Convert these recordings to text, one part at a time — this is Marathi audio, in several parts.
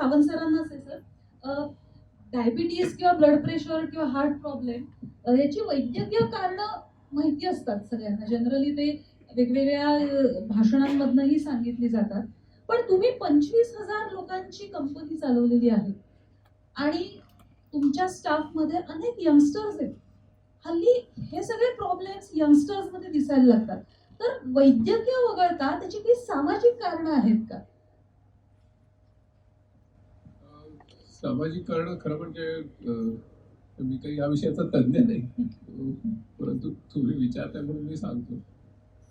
सावंत सरांनाच आहे सर डायबिटीज किंवा ब्लड प्रेशर किंवा हार्ट प्रॉब्लेम याची वैद्यकीय कारणं माहिती असतात सगळ्यांना. जनरली ते वेगवेगळ्या भाषणांमधनही भाषणांमधनंही सांगितली जातात. पण तुम्ही पंचवीस हजार लोकांची कंपनी चालवलेली आहे. आणि तुमच्या स्टाफमध्ये अनेक यंगस्टर्स आहेत. हल्ली हे सगळे प्रॉब्लेम्स यंगस्टर्समध्ये दिसायला लागतात. तर वैद्यकीय वगळता त्याची काही सामाजिक कारणं आहेत का? सामाजिक कारण खरं म्हणजे मी काही या विषयाचा तज्ज्ञ नाही. परंतु तुम्ही विचारताय म्हणून मी सांगतो.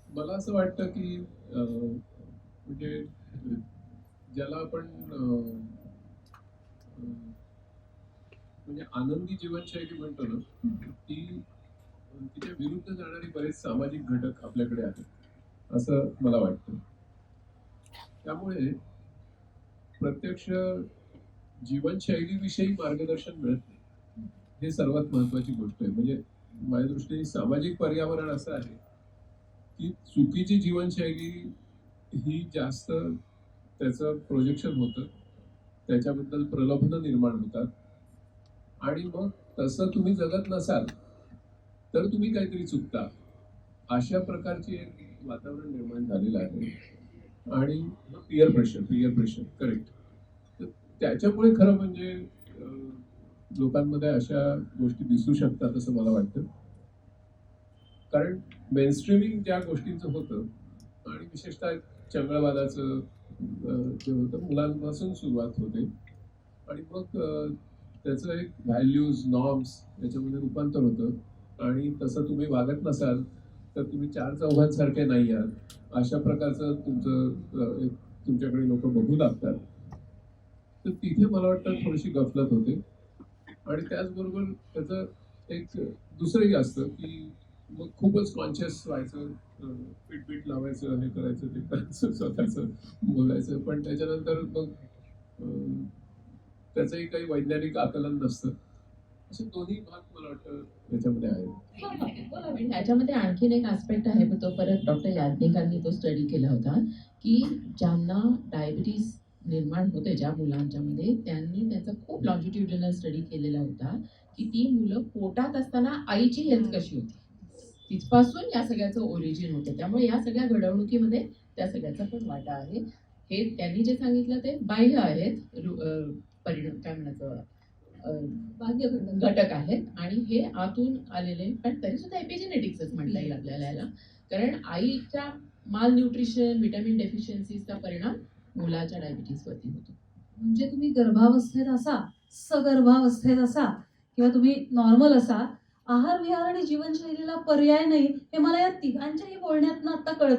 मला असं वाटतं की म्हणजे ज्याला आपण म्हणजे आनंदी जीवनशैली म्हणतो ना ती तिच्या विरुद्ध जाणारे बरेच सामाजिक घटक आपल्याकडे आहेत असं मला वाटतं. त्यामुळे प्रत्यक्ष जीवनशैलीविषयी मार्गदर्शन मिळत नाही. हे सर्वात महत्वाची गोष्ट आहे. म्हणजे माझ्या दृष्टीने सामाजिक पर्यावरण असं आहे की चुकीची जीवनशैली ही जास्त त्याचं प्रोजेक्शन होतं. त्याच्याबद्दल प्रलोभनं निर्माण होतात. आणि मग तसं तुम्ही जगत नसाल तर तुम्ही काहीतरी चुकता. अशा प्रकारची एक वातावरण निर्माण झालेलं आहे. आणि peer pressure peer pressure correct त्याच्यामुळे खरं म्हणजे लोकांमध्ये अशा गोष्टी दिसू शकतात असं मला वाटतं. कारण मेनस्ट्रीमिंग ज्या गोष्टींचं होतं आणि विशेषतः चंगळवादाचं जे होतं मुलांपासून सुरुवात होते. आणि मग त्याचं एक व्हॅल्यूज नॉर्म्स याच्यामध्ये रूपांतर होतं. आणि तसं तुम्ही वागत नसाल तर तुम्ही चार चौघांसारखे नाही आहात. अशा प्रकारचं तुमचं एक तुमच्याकडे लोक बघू लागतात. तर तिथे मला वाटतं थोडीशी गफलत होते. आणि त्याचबरोबर त्याचं एक दुसरंही असतं की मग खूपच कॉन्शियस व्हायचं पीठ लावायचं हे करायचं ते करायचं स्वतःचं बोलायचं. पण त्याच्यानंतर मग त्याचंही काही वैज्ञानिक आकलन नसतं. असे दोन्ही भाग मला वाटतं त्याच्यामध्ये आहेत. आणखीन एक आस्पेक्ट आहे तो परत डॉक्टर याज्ञिकांनी तो स्टडी केला होता की ज्यांना डायबिटीज निर्माण होते ज्या मुलांच्यामध्ये त्यांनी त्याचा खूप लॉन्जिट्युडिनल स्टडी केलेला होता की ती मुलं पोटात असताना आईची हेल्थ कशी होती. तिथपासून या सगळ्याचं ओरिजिन होतं. त्यामुळे या सगळ्या घडवणुकीमध्ये त्या सगळ्याचा पण वाटा आहे. हे त्यांनी जे सांगितलं ते बाह्य आहेत. परिणाम काय म्हणायचं. घटक. आहेत. आणि हे आतून आलेले पण तरी सुद्धा एपिजेनेटिक्सच म्हणता येईल आपल्याला. याला कारण आईच्या माल न्यूट्रिशन विटॅमिन डेफिशियन्सीचा परिणाम मुलाच्या डायबिटीसवरती होतो. म्हणजे तुम्ही गर्भावस्थेत असा सगर्भावस्थेत असा किंवा तुम्ही नॉर्मल असा आहार विहार आणि जीवनशैलीला पर्याय नाही हे मला या तिघांच्याही बोलण्यात आता कळतंय.